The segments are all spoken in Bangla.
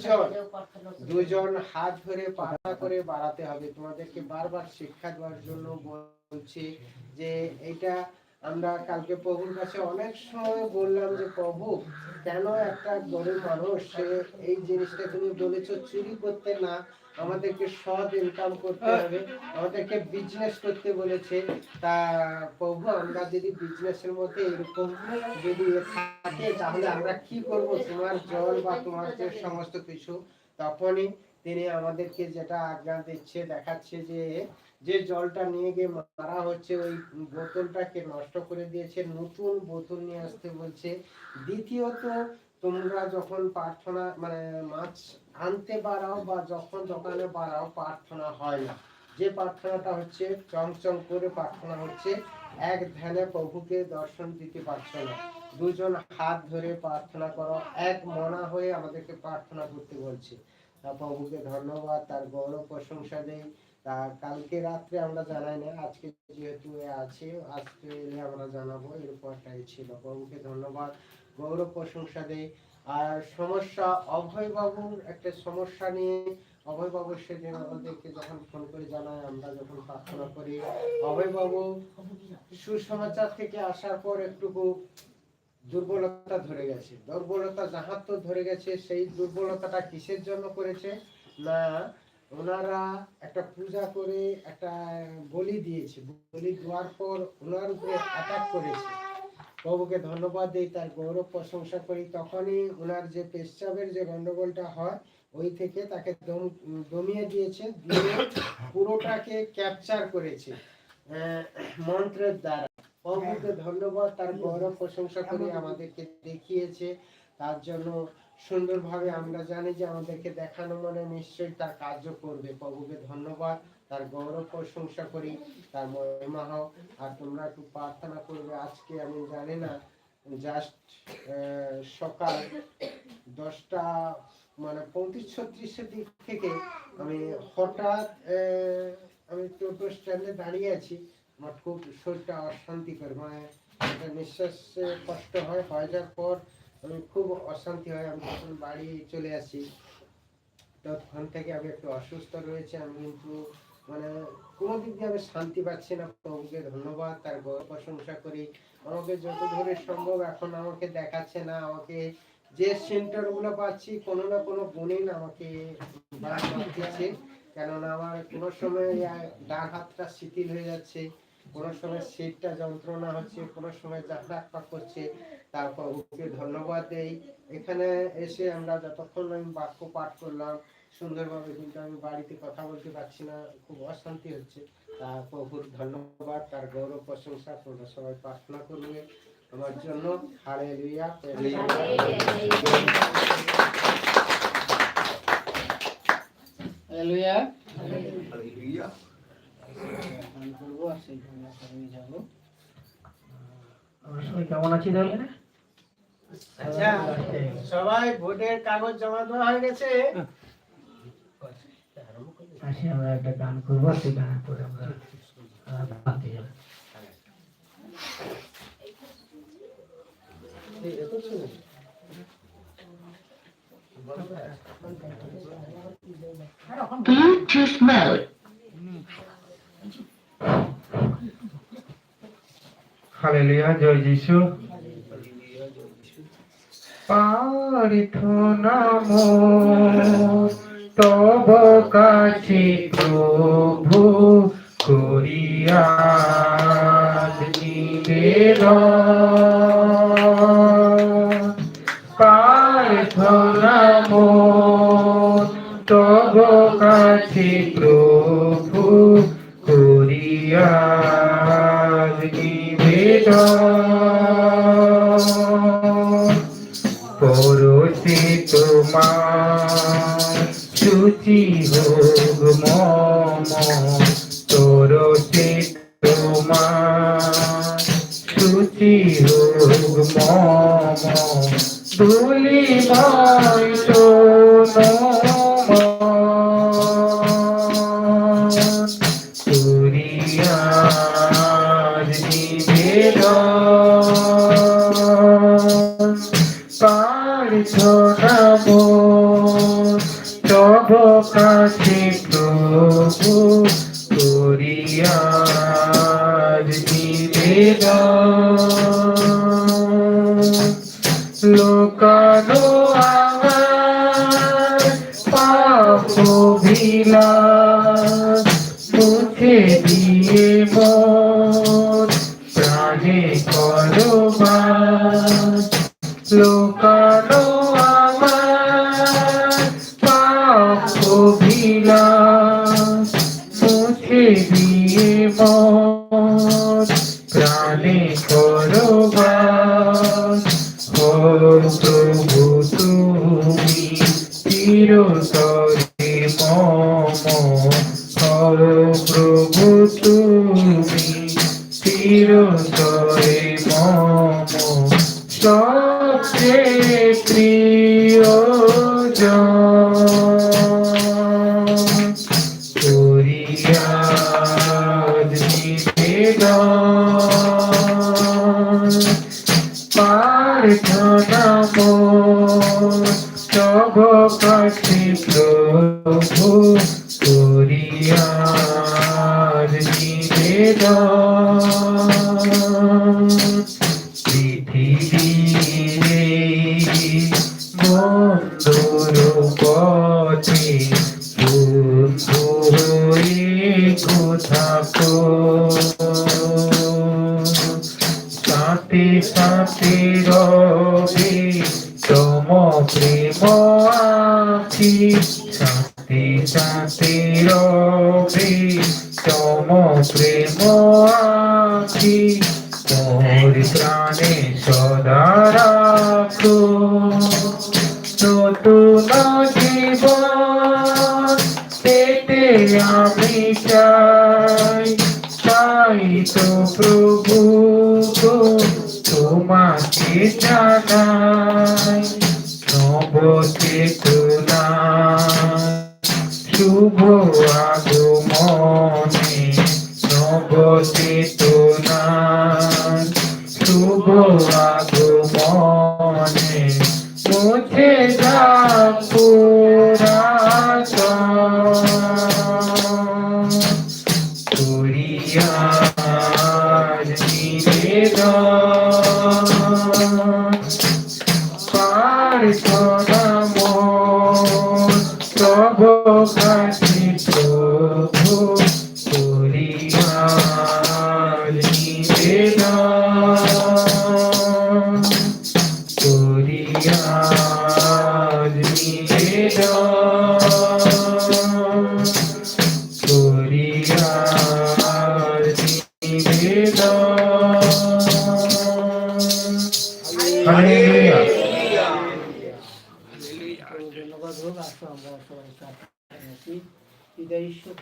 দুইজন দুজন হাত ধরে পাড়া করে বাড়াতে হবে। তোমাদেরকে বারবার শিক্ষা দেওয়ার জন্য বলছি যে এটা আমরা কালকে প্রভুর কাছে অনেক সময় বললাম যে প্রভু কেন একটা গরিব মানুষ সে এই জিনিসটা তুমি বলেছ চুরি করতে না আমাদেরকে সৎ ইনকাম করতে হবে আমাদেরকে বিজনেস করতে বলেছে। তা প্রভু আমরা যদি বিজনেসের মধ্যে এরকম যদি থাকে তাহলে আমরা কি করব? তোমার জল বা তোমার যে সমস্ত কিছু তখনই তিনি আমাদেরকে যেটা আজ্ঞা দিচ্ছে দেখাচ্ছে যে যে জলটা নিয়ে গিয়ে মারা হচ্ছে ওই বোতলটাকে নষ্ট করে দিয়েছে নতুন বোতল নিয়ে আসতে বলছে। দ্বিতীয়ত তোমরা যখন প্রার্থনা মানে মাছ আনতে বাড়াও বা যখন দোকানে বাড়াও প্রার্থনা হয় না। যে প্রার্থনাটা হচ্ছে চমচম করে প্রার্থনা হচ্ছে, এক ধ্যানে প্রভুকে দর্শন দিতে পারছ না। দুজন হাত ধরে প্রার্থনা করো, এক মনা হয়ে আমাদেরকে প্রার্থনা করতে বলছে। প্রভুকে ধন্যবাদ, তার গৌরব প্রশংসা দেই। তা কালকে রাত্রে আমরা জানাই না, আজকে যেহেতু আছে, আজকে এলে আমরা জানাব, এরপরটাই ছিল। প্রভুকে ধন্যবাদ, গৌরব প্রশংসা দেই। আর সমস্যা অভয় বাবুর একটা সমস্যা নিয়ে অভয় বাবু সেদিন আমাদেরকে যখন ফোন করে জানায়, আমরা যখন প্রার্থনা করি অভয় বাবু সুসমাচার থেকে আসার পর একটুকু দুর্বলতা ধরে গেছে। দুর্বলতা যাহার তো ধরে গেছে, সেই দুর্বলতাটা কিসের জন্য করেছে? না, ওনারা একটা পূজা করে একটা বলি দিয়েছে। বলি দেওয়ার পর ওনার উপরে অ্যাটাক করেছে। প্রভুকে ধন্যবাদ দিই, তার গৌরব প্রশংসা করি। তখনই ওনার যে পেশাবের যে গন্ডগোলটা হয়, ওই থেকে তাকে দমিয়ে দিয়েছে, দিয়ে পুরোটাকে ক্যাপচার করেছে মন্ত্রের দ্বারা। প্রভুকে ধন্যবাদ, তার গৌরব প্রশংসা করি, আমাদেরকে দেখিয়েছে। তার জন্য সুন্দরভাবে আমরা জানি যে আমাদেরকে দেখানো মানে নিশ্চয়ই তার কার্য করবে। প্রভুকে ধন্যবাদ। তার গৌরব প্রশংসা করি, তার মহিমা হোক। আর তোমরা একটু প্রার্থনা করবে, আজকে আমি জানি না জাস্ট সকাল দশটা মানে পঁয়ত্রিশ ছত্রিশের দিক থেকে আমি হঠাৎ আমি টোটো স্ট্যান্ডে দাঁড়িয়ে আছি। আমার খুব শরীরটা অশান্তি করে মানে একটা নিঃশ্বাসে কষ্ট হয়, হয়ে যাওয়ার পর আমি খুব অশান্তি হয়। আমি যখন বাড়ি চলে আসি, তখন থেকে আমি একটু অসুস্থ রয়েছে। আমি কিন্তু মানে কোনো দিক দিয়ে আমি শান্তি পাচ্ছি না, প্রভুকে ধন্যবাদ, তার প্রশংসা করি। আমাকে যত ধরে সম্ভব এখন আমাকে দেখাচ্ছে না, আমাকে যে সেন্টারগুলো পাচ্ছি, কোনো না কোনো গুণিন আমাকে দিচ্ছে। কেননা আমার কোনো সময় ডান হাতটা শিথিল হয়ে যাচ্ছে, কোনো সময় শীতটা যন্ত্রণা হচ্ছে, কোনো সময় জাহরাক পাক করছে। তারপর ওকে ধন্যবাদ দেই। এখানে এসে আমরা যতক্ষণ আমি বাক্য পাঠ করলাম সুন্দরভাবে কিন্তু আমি বাড়িতে কথা বলতে পারছি না খুব অশান্তি হচ্ছে। তা প্রভুর ধন্যবাদ তার গৌরব প্রশংসা তোমরা সবাই প্রার্থনা করবে। আমার জন্য হারে লুইয়া আমরা সবাই কেমন আছি তাহলে? আচ্ছা সবাই ভোটের কাগজ জমা দেওয়া হয়ে গেছে। আসি আমরা একটা গান করব সেই গানের পরে আমরা Bluetooth mode. প্রার্থনা মোর তব কাছে প্রভু করিয়া প্রার্থনা মোর তব কাছে প্রভু করিয়া পরশে তোমার সুচি হোক মম তোর তোমার। সুচি হোক মম দুলিময় সোনমন So Lokal. মোর তব কাছে প্রভু নতুন জীবন পেতে আমি চাই চাই তো প্রভু গো, তোমাকে জানাই নব চেতনা শুভ আগমনে নব মোর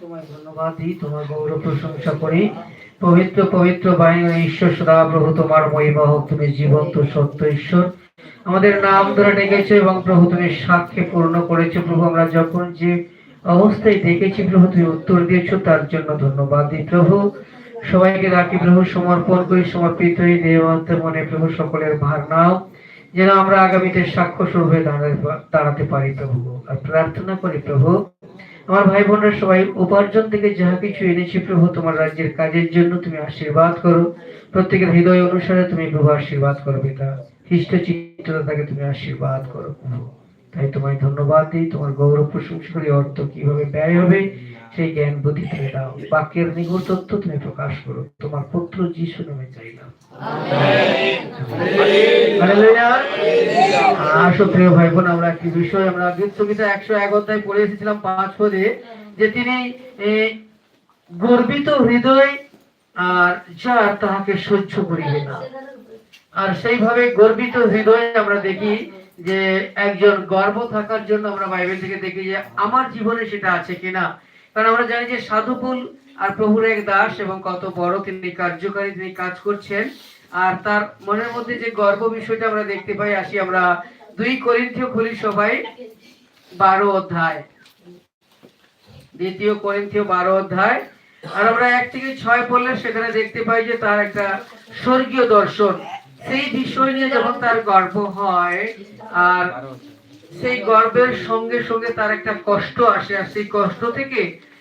তোমায় ধন্যবাদ দিই, তোমার গৌরব প্রশংসা করি। পবিত্র পবিত্র বাহিনী ঈশ্বর সদা প্রভু তোমার মহিমা হোক, তুমি জীবন্ত, সত্য ঈশ্বর। আমাদের নাম ধরে ডেকেছো এবং প্রভু তুমি সাক্ষ্যে পূর্ণ করেছ। প্রভু, আমরা যখন যে অবস্থায় দেখেছি, প্রভু, তুমি উত্তর দিয়েছ, তার জন্য ধন্যবাদ দিই, প্রভু। সবাইকে ডাকি, প্রভু, সমর্পণ করি, সমর্পিত হয়ে দেবন্ত মনে প্রভু, সকলের ভার নাও। যেন আমরা আগামীতে সাক্ষ্য স্বরূপে দাঁড়াতে পারি, প্রভু। আর প্রার্থনা করি, প্রভু আমার ভাই বোনরা সবাই উপার্জন থেকে যাহা কিছু এনেছি প্রভু, তোমার রাজ্যের কাজের জন্য তুমি আশীর্বাদ করো। প্রত্যেকের হৃদয় অনুসারে তুমি প্রভু আশীর্বাদ করো পিতা। খ্রিস্ট চিত্রতাকে তুমি আশীর্বাদ করো প্রভু। তাই তোমায় ধন্যবাদ দিই। তোমার গৌরব প্রশংসা করি। অর্থ কীভাবে ব্যয় হবে? সেই জ্ঞান বুদ্ধি তুমি দাও বাক্যের নিগুড় তথ্য তুমি প্রকাশ করো, তোমার পুত্র যিশু নামে চাইলাম আসো প্রিয় ভাই বোন আমরা একটি বিষয়, আমরা গীত একশো এক অধ্যায় পড়ে এসেছিলাম পাঁচ পদে, যে তিনি গর্বিত হৃদয় আর যার তাহাকে সহ্য করিবে না। আর সেইভাবে গর্বিত হৃদয়ে আমরা দেখি যে একজন গর্ব থাকার জন্য আমরা বাইবেল থেকে দেখি যে আমার জীবনে সেটা আছে কিনা। কারণ আমরা জানি যে সাধুকুল আর প্রভুর এক দাস এবং কত বড় তিনি কার্যকারী, তিনি কাজ করছেন। আর তার মনের মধ্যে যে গর্ব বিষয়টা আমরা দেখতে পাই, আসি আমরা দুই করিন্থীয় খুলি সবাই বারো অধ্যায়। দ্বিতীয় করিন্থীয় বারো অধ্যায়। আর আমরা এক থেকে ছয় পড়লে সেখানে দেখতে পাই যে তার একটা স্বর্গীয় দর্শন। সেই বিষয় নিয়ে যখন তার গর্ব হয়, আর সেই গর্বের সঙ্গে সঙ্গে তার একটা কষ্ট আসে আর সেই কষ্ট থেকে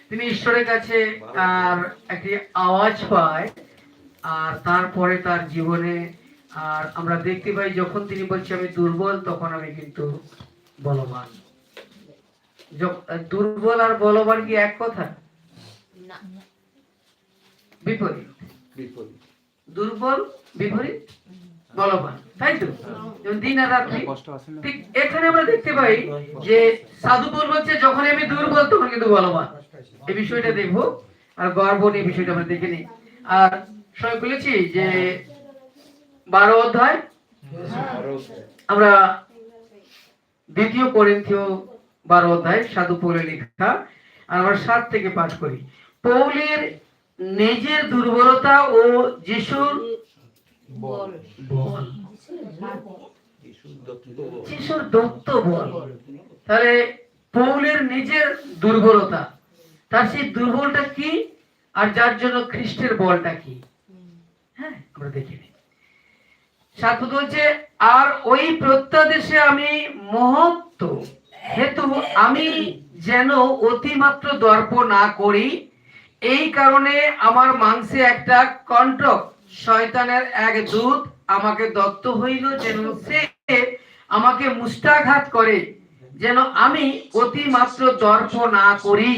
তিনি ঈশ্বরের কাছে আর একটি আওয়াজ পায় আর তারপরে তার জীবনে আর আমরা দেখতে পাই যখন তিনি বলছে আমি দুর্বল তখন আমি কিন্তু বলবান। দুর্বল আর বলবান কি এক কথা? বিপরীত। বিপরীত। দুর্বল বিপরীত? বলবান তাই তো? দিন আর রাত্রি। ঠিক এখানে আমরা দেখতে পাই যে সাধু বল হচ্ছে যখন আমি দুর্বল তখন কিন্তু বলবান। এই বিষয়টা দেখব আর গর্ব নিয়ে বিষয়টা আমরা আর সবাই বলেছি যে বারো অধ্যায় আমরা দ্বিতীয় করিন্থীয় বারো অধ্যায় সাধু পৌলের লেখা আর আমরা সাত থেকে পাঠ করি। পৌলের নিজের দুর্বলতা ও যিশুর দত্ত বল, তাহলে পৌলের নিজের দুর্বলতা। তার সেই দুর্বলটা কি? আর যার জন্য খ্রিস্টের বলটা কি? হ্যাঁ বলছে, আর ওই প্রত্যাদেশে আমি মহত্ব, হেতু, আমি যেন অতিমাত্র দর্প না করি, এই কারণে আমার মাংসে একটা কণ্টক শয়তানের এক দূত আমাকে দত্ত হইল যেন সে আমাকে মুষ্টাঘাত করে, যেন আমি অতিমাত্র দর্প না করি।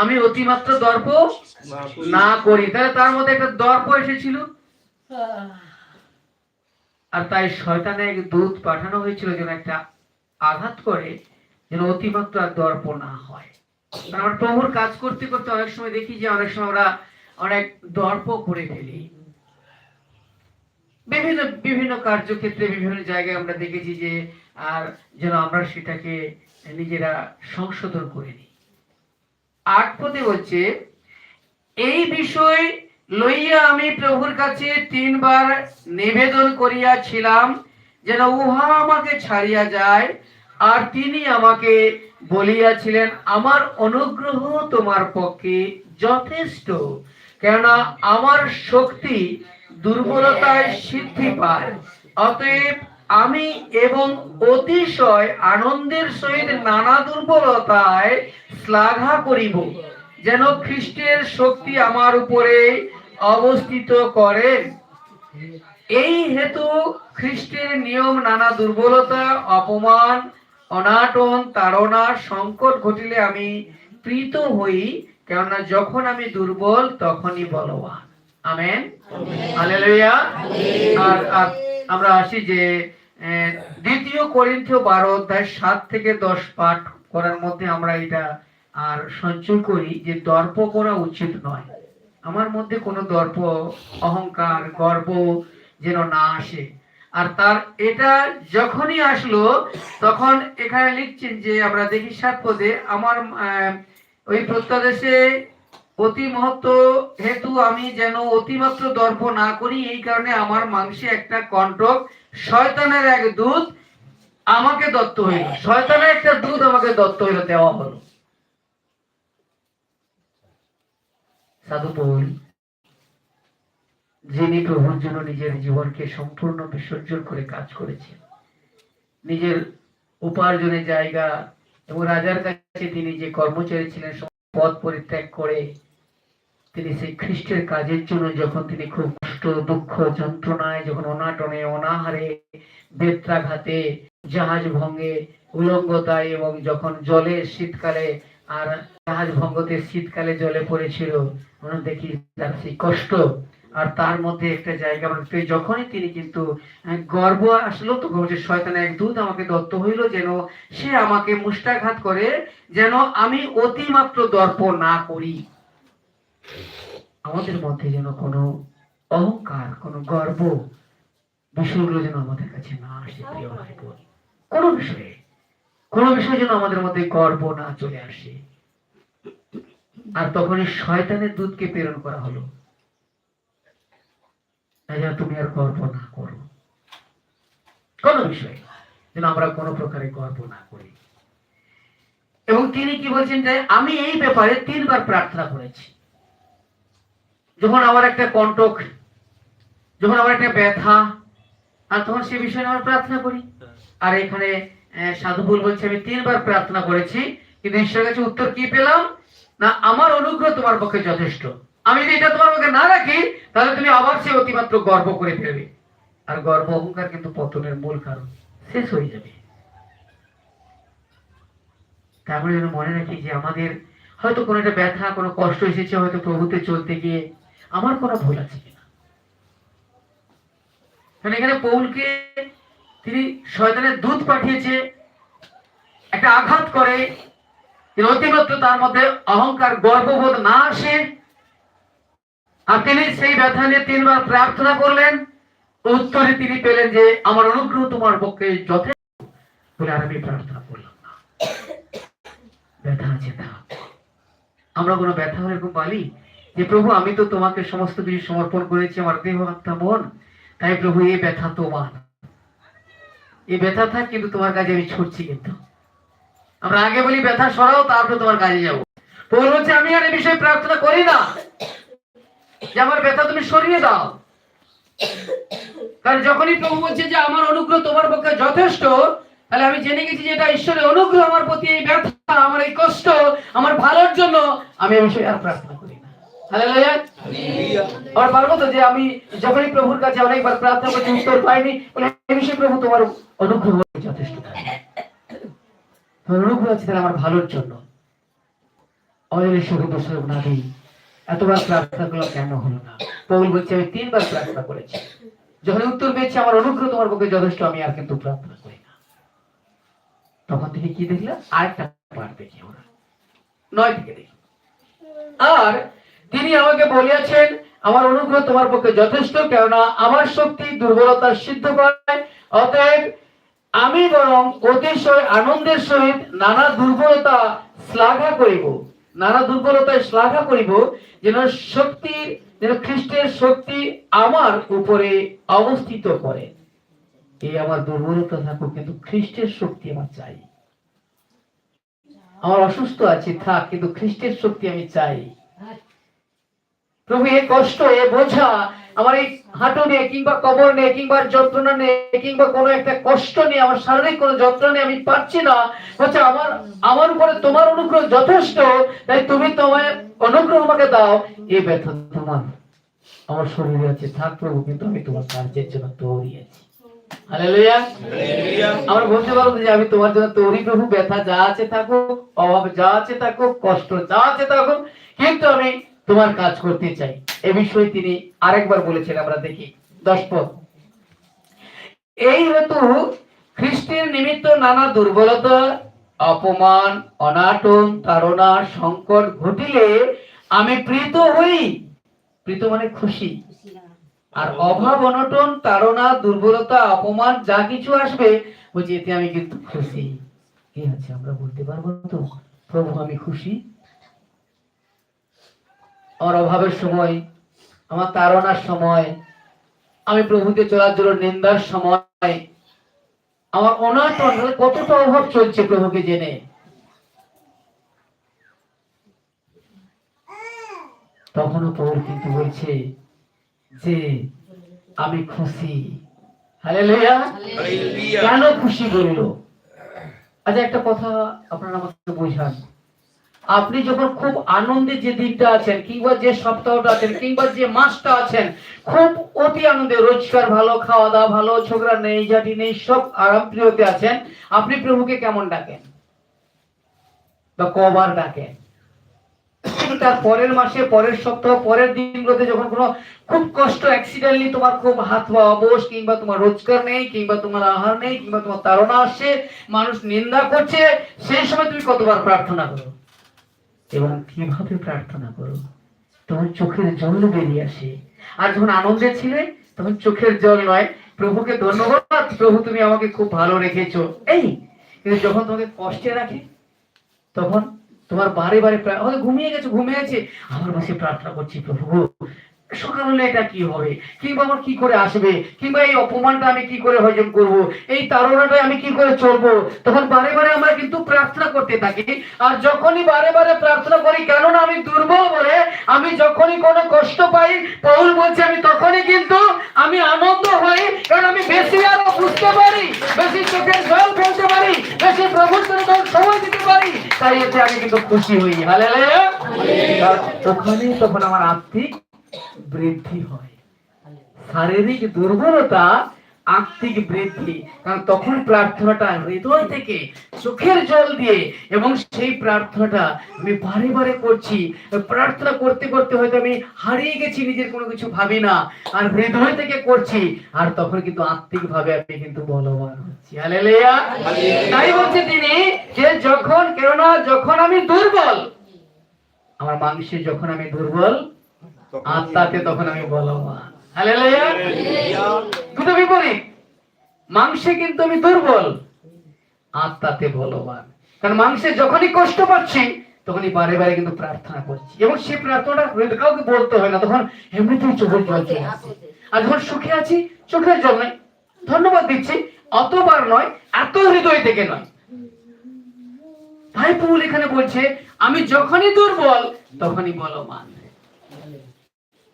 আমি অতিমাত্র দর্প না করি। তাহলে তার মধ্যে একটা দর্প এসেছিল? আর তাই শয়তানের এক দূত পাঠানো হয়েছিল যেন একটা আঘাত করে, যেন অতিমাত্র আর দর্প না হয়। আমরা প্রভুর কাজ করতে করতে অনেক সময় দেখি যে অনেক সময় আমরা অনেক দর্প করে ফেলি। বিভিন্ন বিভিন্ন কার্যক্ষেত্রে, বিভিন্ন জায়গায় আমরা দেখেছি যে, আর যেন আমরা সেটাকে নিজেরা সংশোধন করে নিই। আট পদে বলছে, এই বিষয় লইয়া আমি প্রভুর কাছে তিনবার নিবেদন করিয়াছিলাম, যেন উহা আমাকে ছাড়িয়া যায়, আর তিনি আমাকে বলিয়াছিলেন, আমার অনুগ্রহ তোমার পক্ষে যথেষ্ট। কেননা আমার শক্তি দুর্বলতায় সিদ্ধি পায়। অতএব আমি এবং অতিশয় আনন্দের সহিত নানা দুর্বলতায় শ্লাঘা করিব, যেন খ্রিস্টের শক্তি আমার উপরে অবস্থিত করেন এই হেতু খ্রিস্টের নিয়ম নানা দুর্বলতা, অপমান, অনাটন, তাড়না, সংকট ঘটিলে আমি প্রীত হই। কেননা যখন আমি দুর্বল তখনই বলবান। আমেন? হালেলুয়া। আর আমরা আসি যে দ্বিতীয় করিন্থীয় বারো অধ্যায় সাত থেকে দশ পাঠ করার মধ্যে আমরা এটা আর সঞ্চয় করি যে দর্প করা উচিত নয়। আমার মধ্যে কোনো দর্প অহংকার গর্ব যেন না আসে। আর তার এটা যখনই আসলো তখন এখানে লিখছেন যে আমরা দেখি সাত পদে আমার আহ, ওই প্রত্যাদেশে অতি মহত্ব হেতু আমি যেন অতিমাত্র দর্প না করি, এই কারণে আমার মাংসে একটা কণ্টক শয়তানের এক দূত আমাকে দত্ত হইল। শয়তানের একটা দূত আমাকে দত্ত হইল, দেওয়া হলো। সাধু পৌল যিনি প্রভুর জন্য নিজের জীবনকে সম্পূর্ণ বিসর্জন করে কাজ করেছেন, নিজের উপার্জনের জায়গা এবং রাজার কাছে তিনি যে কর্মচারী ছিলেন পদ পরিত্যাগ করে তিনি সেই খ্রিস্টের কাজের জন্য যখন তিনি খুব কষ্ট, দুঃখ, যন্ত্রণায়, যখন অনাটনে, অনাহারে, বেত্রাঘাতে, জাহাজ ভঙ্গে, উলঙ্গতায় এবং যখন জলে, শীতকালে আর জাহাজ ভঙ্গতে শীতকালে জলে পড়েছিল দেখি তার সেই কষ্ট আর তার মধ্যে একটা জায়গা পেয়ে যখনই তিনি কিন্তু গর্ব আসলো, তখন বলছে শয়তানের এক দূত আমাকে দত্ত হইল যেন সে আমাকে মুষ্টাঘাত করে, যেন আমি অতিমাত্র দর্প না করি। আমাদের মধ্যে যেন কোনো অহংকার, কোনো গর্ব, বিষয়গুলো যেন আমাদের কাছে না আসে কোনো বিষয়ে, কোনো বিষয় যেন আমাদের মধ্যে গর্ব না চলে আসে। আর তখনই শয়তানের দূতকে প্রেরণ করা হলো। যেন তুমি আর গর্ব না করো। কোন বিষয়ে যেন আমরা কোনো প্রকারে গর্ব না করি। এবং তিনি কি বলছেন যে, আমি এই ব্যাপারে তিনবার প্রার্থনা করেছি। যখন আমার একটা কণ্টক, যখন আমার একটা ব্যথা, আর তখন সে বিষয়ে আমরা প্রার্থনা করি। আর এখানে সাধুবুল বলছে, আমি তিনবার প্রার্থনা করেছি, কিন্তু ঈশ্বরের কাছে উত্তর কি পেলাম? না, আমার অনুগ্রহ তোমার পক্ষে যথেষ্ট। আমি যদি এটা তোমার পক্ষে না রাখি, তাহলে তুমি আবার সে অতিমাত্র গর্ব করে ফেলবে। আর গর্ব অহংকার কিন্তু পতনের মূল কারণ। শেষ হয়ে যাবে। তারপরে যেন মনে রাখি যে আমাদের হয়তো কোনো একটা ব্যথা, কোনো কষ্ট এসেছে হয়তো প্রভুতে চলতে গিয়ে। আমার কোনো ভুল আছে কিনা? কারণ এখানে পৌলকে তিনি শয়তানের দুধ পাঠিয়েছে। একটা আঘাত করে। অতিমাত্র তার মধ্যে অহংকার, গর্ববোধ না আসে। তিনি সেই ব্যথা নিয়ে তিনবার প্রার্থনা করলেন। উত্তরে তিনি পেলেন যে, আমার অনুগ্রহ তোমার পক্ষে যথেষ্ট। বলে আমি প্রার্থনা করলাম না। ব্যথা আছে, থাক। আমরা কোনো ব্যথা হলে বলি যে, প্রভু, আমি তো তোমাকে সমস্ত কিছু সমর্পণ করেছি, আমার দেহ, আত্মা, মন। তাই প্রভু, এই ব্যথা তোমার। এই ব্যথা থাক, কিন্তু তোমার কাজে আমি ছুটছি কিন্তু। আমরা আগে বলি, ব্যথা সরাও, তারপরে তোমার কাজে যাব। পৌল হচ্ছে, আমি আর এই বিষয়ে প্রার্থনা করি না। যে আমার ব্যথা তুমি সরিয়ে দাও। কারণ যখনই প্রভু বলছে যে আমার অনুগ্রহ তোমার পক্ষে যথেষ্ট তাহলে আমি জেনে গেছি যে এটা ঈশ্বরের অনুগ্রহ আমার প্রতি এই ব্যথা আমার এই কষ্ট আমার ভালোর জন্য আমি এই বিষয়ে আর প্রার্থনা করি না। হালেলুয়া। পারব তো যে আমি যখনই প্রভুর কাছে অনেকবার প্রার্থনা করছি উত্তর পাইনি এই বিষয়ে প্রভু তোমার অনুগ্রহ যথেষ্ট তোমার অনুগ্রহ আছে তাহলে আমার ভালোর জন্য। আমাদের সুখ দোষের না দিই এতবার প্রার্থনা করলাম, কেন হলো না? পৌল বলছে, আমি তিনবার প্রার্থনা করেছি। যখন উত্তর পেয়েছি, আমার অনুগ্রহ তোমার পক্ষে যথেষ্ট, আমি আর কিন্তু প্রার্থনা করি না। তখন তিনি কি দেখলেন? আরেকটা পাঠ দেখি আমরা। নয় থেকে দেখি। আর তিনি আমাকে বলিয়াছেন, আমার অনুগ্রহ তোমার পক্ষে যথেষ্ট, কেননা আমার শক্তি দুর্বলতা সিদ্ধ করে অতএব আমি বরং অতিশয় আনন্দের সহিত নানা দুর্বলতা শ্লাঘা করিব। নানা দুর্বলতায় শ্লাঘা করিব, যেন শক্তি, যেন খ্রিস্টের শক্তি আমার উপরে অবস্থিত করে। এই আমার দুর্বলতা থাকুক, কিন্তু খ্রিস্টের শক্তি আমার চাই। আমার অসুস্থ আছি, থাক, কিন্তু খ্রিস্টের শক্তি আমি চাই। প্রভু এ কষ্ট এ বোঝা আমার এই হাঁটু নিয়ে কিংবা কবর নিয়ে কিংবা যন্ত্রণা নিয়ে কিংবা কোনো একটা কষ্ট নিয়ে আমার শারীরিক কোনো যন্ত্রণা নিয়ে আমি পারছি না। হচ্ছে আমার আমার উপরে তোমার অনুগ্রহ যথেষ্ট তাই তুমি তোমার অনুগ্রহ আমাকে দাও। এই ব্যথা তোমার আমার শরীরে আছে থাক প্রভু কিন্তু আমি তোমার কার্যের জন্য তৈরি আছি। আমরা বলতে পারব যে আমি তোমার জন্য তৈরি প্রভু ব্যথা যা আছে থাকুক অভাব যা আছে থাকুক কষ্ট যা আছে থাকুক কিন্তু আমি তোমার কাজ করতে চাই। এ বিষয়ে তিনি আরেকবার বলেছেন, আমরা দেখি। দশ পদ। এই হেতু খ্রিস্টের নিমিত্ত নানা দুর্বলতা, অপমান, অনাটন, তাড়না, সংকট ঘটিলে আমি প্রীত হই। প্রীত মানে খুশি। আর অভাব, অনটন, তাড়না, দুর্বলতা, অপমান, যা কিছু আসবে বলছি এতে আমি কিন্তু খুশি। কি আছে? আমরা বলতে পারব তো? প্রভু, আমি খুশি। আমার অভাবের সময় আমার তাড়নার সময় আমি প্রভুতে চলার জন্য নিন্দার সময় আমার অনাটন কতটা অভাব চলছে প্রভুকে জেনে। তখনও প্রভু কিন্তু বলছে যে আমি খুশি। কেন খুশি বলল আচ্ছা একটা কথা আপনারা আমাকে বোঝান। আপনি যখন খুব আনন্দে যে দিনটা আছেন, কিংবা যে সপ্তাহটা আছেন, কিংবা যে মাসটা আছেন, খুব অতি আনন্দে রোজগার ভালো খাওয়া দাওয়া ভালো ছোকরা নেই জাতি নেই, সব আরাম প্রিয়তে আছেন, আপনি প্রভুকে কেমন ডাকেন? বা কবার ডাকেন? তার পরের মাসে, পরের সপ্তাহ, পরের দিনগুলোতে যখন কোনো খুব কষ্ট অ্যাক্সিডেন্টলি তোমার খুব হাত পা অবশ, কিংবা তোমার রোজগার নেই, কিংবা তোমার আহার নেই, কিংবা তোমার তাড়না আসছে, মানুষ নিন্দা করছে, সেই সময় তুমি কতবার প্রার্থনা করো? এবং কীভাবে প্রার্থনা করো তোমার চোখের জল বেরিয়ে আসে। আর যখন আনন্দে ছিলে, তখন চোখের জল নয়। প্রভুকে ধন্যবাদ, প্রভু তুমি আমাকে খুব ভালো রেখেছো। এই, কিন্তু যখন তোমাকে কষ্টে রাখে, তখন তোমার বারে বারে ঘুমিয়ে গেছো ঘুমিয়েছে আমার বসে প্রার্থনা করছি, প্রভু সকাল হলে এটা কি হবে? কিংবা আমার কি করে আসবে? কিংবা এই অপমানটা আমি কি করে হজম করব? এই তাড়নাটা আমি কি করে চলবো? তখন বারে বারে আমরা কিন্তু প্রার্থনা করতে থাকি। আর যখনই বারে বারে প্রার্থনা করি, কেননা আমি দুর্বল বলে আমি যখনই কোনো কষ্ট পাই, পৌল বলছে, আমি তখনই কিন্তু আমি আনন্দ হই, কারণ আমি বেশি আরও বুঝতে পারি, বেশি চোখের জল ফেলতে পারি, বেশি প্রভুর জন্য সময় দিতে পারি। তাই এতে আমি কিন্তু খুশি হই। হালেলুয়া। কারণ তখন আমার আত্মিক বৃদ্ধি হয়। শারীরিক দুর্বলতা আত্মিক বৃদ্ধি। কারণ তখন প্রার্থনাটা হৃদয় থেকে চোখের জল দিয়ে এবং সেই প্রার্থনাটা আমি বারে বারে করছি। প্রার্থনা করতে করতে হয়তো আমি হারিয়ে গেছি নিজের কোনো কিছু ভাবি না। আর হৃদয় থেকে করছি আর তখন কিন্তু আত্মিক ভাবে আমি কিন্তু বলবান হচ্ছি। তাই বলছে তিনি যে যখন কেননা যখন আমি দুর্বল আমার মাংসে যখন আমি দুর্বল আত্মাতে তখন আমি বলবান দুটো বিপরীত। মাংসে কিন্তু আমি দুর্বল আত্মাতে বলবান। কারণ মাংসে যখনই কষ্ট পাচ্ছি তখনই বারে বারে কিন্তু প্রার্থনা করছি। এবং সেই প্রার্থনাটা কাউকে বলতে হয় না তখন এমনিতেই চোখের জল চলে আসে। আর যখন সুখে আছি চোখের জল নয় ধন্যবাদ দিচ্ছি অতবার নয় এত হৃদয় থেকে নয়। ভাই পৌল এখানে বলছে আমি যখনই দুর্বল তখনই বলবান হালেলুয়া ভাই প্রিয় ভাই বোন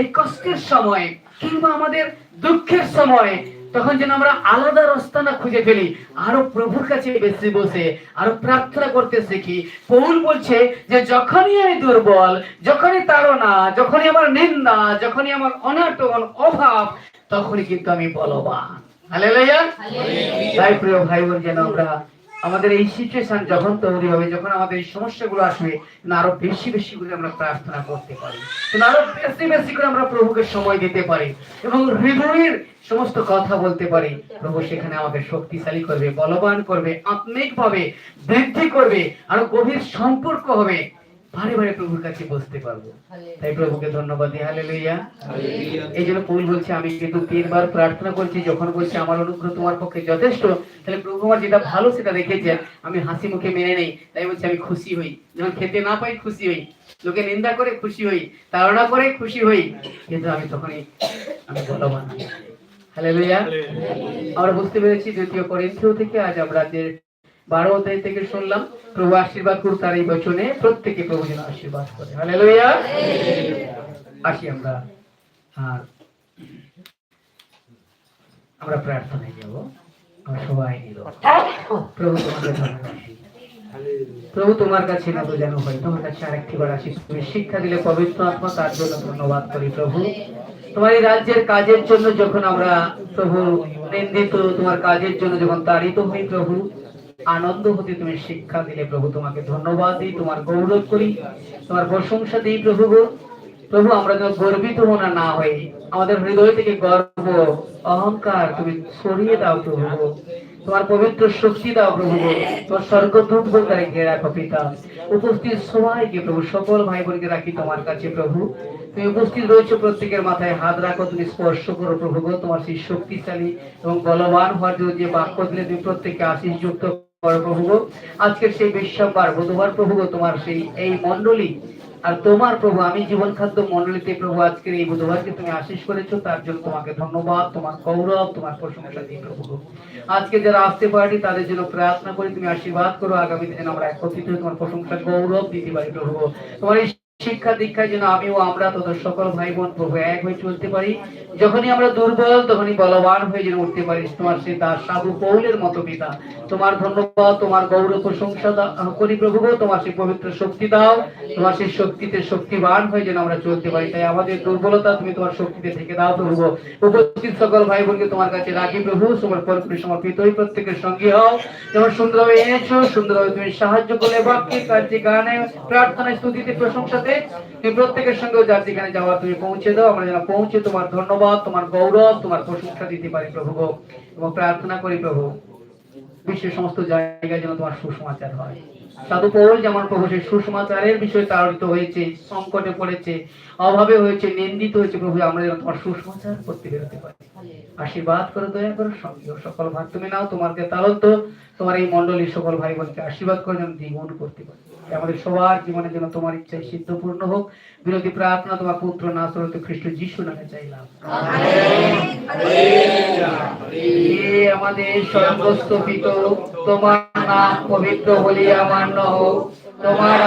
এই কষ্টের সময় কিংবা আমাদের দুঃখের সময় তখন যেন আমরা আলাদা রাস্তা না খুঁজে ফেলি। আরও প্রভুর কাছে বেশি বসে আরও প্রার্থনা করতে শিখি। পৌল বলছে যে যখনই আমি দুর্বল যখনই তাড়না যখনই আমার নিন্দা যখনই আমার অনাটন অভাব তখনই কিন্তু আমি বলবান। তাই প্রিয় ভাই বোন যেন আমরা আমাদের এই সিচুয়েশন যখন তৈরি হবে, যখন আমাদের এই সমস্যাগুলো আসবে আরও বেশি বেশি করে আমরা প্রার্থনা করতে পারি। আরও বেশি বেশি করে আমরা প্রভুকে সময় দিতে পারি এবং হৃদয়ের সমস্ত কথা বলতে পারি। প্রভু সেখানে আমাদের শক্তিশালী করবে, বলবান করবে, আত্মিকভাবে বৃদ্ধি করবে, আরও গভীর সম্পর্ক হবে। বারে বারে প্রভুর কাছে বসতে পারব। তাই প্রভুকে ধন্যবাদ দিই। হালেলুয়া এই জন্য পৌল বলছে আমি কিন্তু তিনবার প্রার্থনা করছি যখন বলছি আমার অনুগ্রহ তোমার পক্ষে যথেষ্ট তাহলে প্রভু আমার যেটা ভালো সেটা দেখেছেন আমি হাসি মুখে মেনে নেই। তাই বলছি আমি খুশি হই। যখন খেতে না পাই খুশি হই। লোকে নিন্দা করে খুশি হই তাড়না করে খুশি হই। কিন্তু আমি তখনই আমি বলবান হালেলুয়া আমরা বুঝতে পেরেছি দ্বিতীয় করিন্থিও থেকে আজ আমরা যে বারো অধ্যায় থেকে শুনলাম, প্রভু আশীর্বাদ করুন তার এই বচনে, প্রত্যেকে প্রভু যেন আশীর্বাদ করে। হালেলুয়া। আসি আমরা। আর আমরা প্রার্থনায় যাব। আমরা সবাই নিল প্রভু তোমাকে প্রভু তোমার কাছে না যেন হয়, তোমার কাছে আরেকটি বার আসি। তুমি শিক্ষা দিলে পবিত্র আত্মা, তার জন্য ধন্যবাদ করি প্রভু। তোমার এই রাজ্যের কাজের জন্য যখন আমরা প্রভু নিন্দিত, তোমার কাজের জন্য যখন তাড়িত হই প্রভু আনন্দ হতে তুমি শিক্ষা দিলে প্রভু, তোমাকে ধন্যবাদ দিই, তোমার গৌরব করি, তোমার প্রশংসা দিই প্রভু গো। প্রভু, আমরা যেন গর্বিত মনে না হই, আমাদের হৃদয় থেকে গর্ব, অহংকার তুমি সরিয়ে দাও প্রভু। তোমার পবিত্র শক্তি দাও প্রভু তোমার স্বর্গদূত তারে ঘিরে রাখো পিতা উপস্থিত সবাইকে প্রভু, সকল ভাই বোনকে রাখি তোমার কাছে প্রভু। তুমি উপস্থিত রয়েছে প্রত্যেকের মাথায় হাত রাখো, তুমি স্পর্শ করো প্রভু তোমার সেই শক্তিশালী এবং বলবান হওয়ার জন্য যে বাক্য দিলে তুমি প্রত্যেককে আশিস যুক্ত প্রভু। আজকের সেই বিশ্ববার বুধবার প্রভু তোমার সেই এই মন্ডলী আর তোমার প্রভু, আমি জীবন খাদ্য মন্ডলীতে প্রভু, আজকের এই বুধবারকে তুমি আশিস করেছ, তার জন্য তোমাকে ধন্যবাদ, তোমার গৌরব, তোমার প্রশংসা দিই প্রভু আজকে যারা আসতে পারেনি, তাদের জন্য প্রার্থনা করি, তুমি আশীর্বাদ করো, আগামী দিনে আমরা একত্রিত তোমার প্রশংসা গৌরব দিতে পারি প্রভু তোমার শিক্ষা দীক্ষার জন্য আমিও, আমরা তোদের সকল ভাই বোন প্রভু এক হয়ে চলতে পারি। যখনই আমরা দুর্বল, তখনই বলবান হয়ে যেন উঠতে পারি তোমার সে দাস সাধু পৌলের মতো পিতা। তোমার ধন্যবাদ, তোমার গৌরব প্রশংসা করি প্রভু তোমার সেই পবিত্র শক্তি দাও। তোমার সেই শক্তিতে শক্তিবান হয়ে যেন আমরা চলতে পারি। তাই আমাদের দুর্বলতা তুমি তোমার শক্তিতে থেকে দাও প্রভু উপস্থিত সকল ভাই বোনকে তোমার কাছে রাখি প্রভু। সমর্পণ করে সমর্পিত হই প্রত্যেকের সঙ্গে হও। যেমন সুন্দরভাবে এনেছো সুন্দরভাবে তুমি সাহায্য করলে, বাক্যে, কার্যে, গানে, প্রার্থনায়, স্তুতিতে, প্রশংসাতে তুমি প্রত্যেকের সঙ্গে যার যেখানে যাওয়ার তুমি পৌঁছে দাও। আমরা যেন পৌঁছে, তোমার ধন্যবাদ, তোমার গৌরব, তোমার প্রশংসা দিতে পারি প্রভু। এবং প্রার্থনা করি প্রভু, বিশ্বের সমস্ত জায়গায় যেন তোমার সুসমাচার হয়। সাধু পৌল যেমন প্রভু সেই সুসমাচারের বিষয়ে তাড়িত হয়েছে, সংকটে পড়েছে, অভাবে হয়েছে, নিন্দিত হয়েছে, প্রভু আমরা যেন তোমার সুসমাচার করতে বেরোতে পারি। আশীর্বাদ করে, দয়া করো, সঙ্গে সকল ভাগ তুমি নাও তোমাকে তালন্ত তোমার এই মন্ডলীর সকল ভাই বোনকে আশীর্বাদ করে, যেন দ্বিগুণ করতে পারি। আমাদের সবার জীবনের জন্য তোমার ইচ্ছায় সিদ্ধপূর্ণ হোক। বিরোধী প্রার্থনা তোমার পুত্র না সরত খ্রিস্ট যিশু নামে চাইলাম। আমাদের সর্বস্তপিত, তোমার নাম পবিত্র বলিয়া মান্য হোক তোমার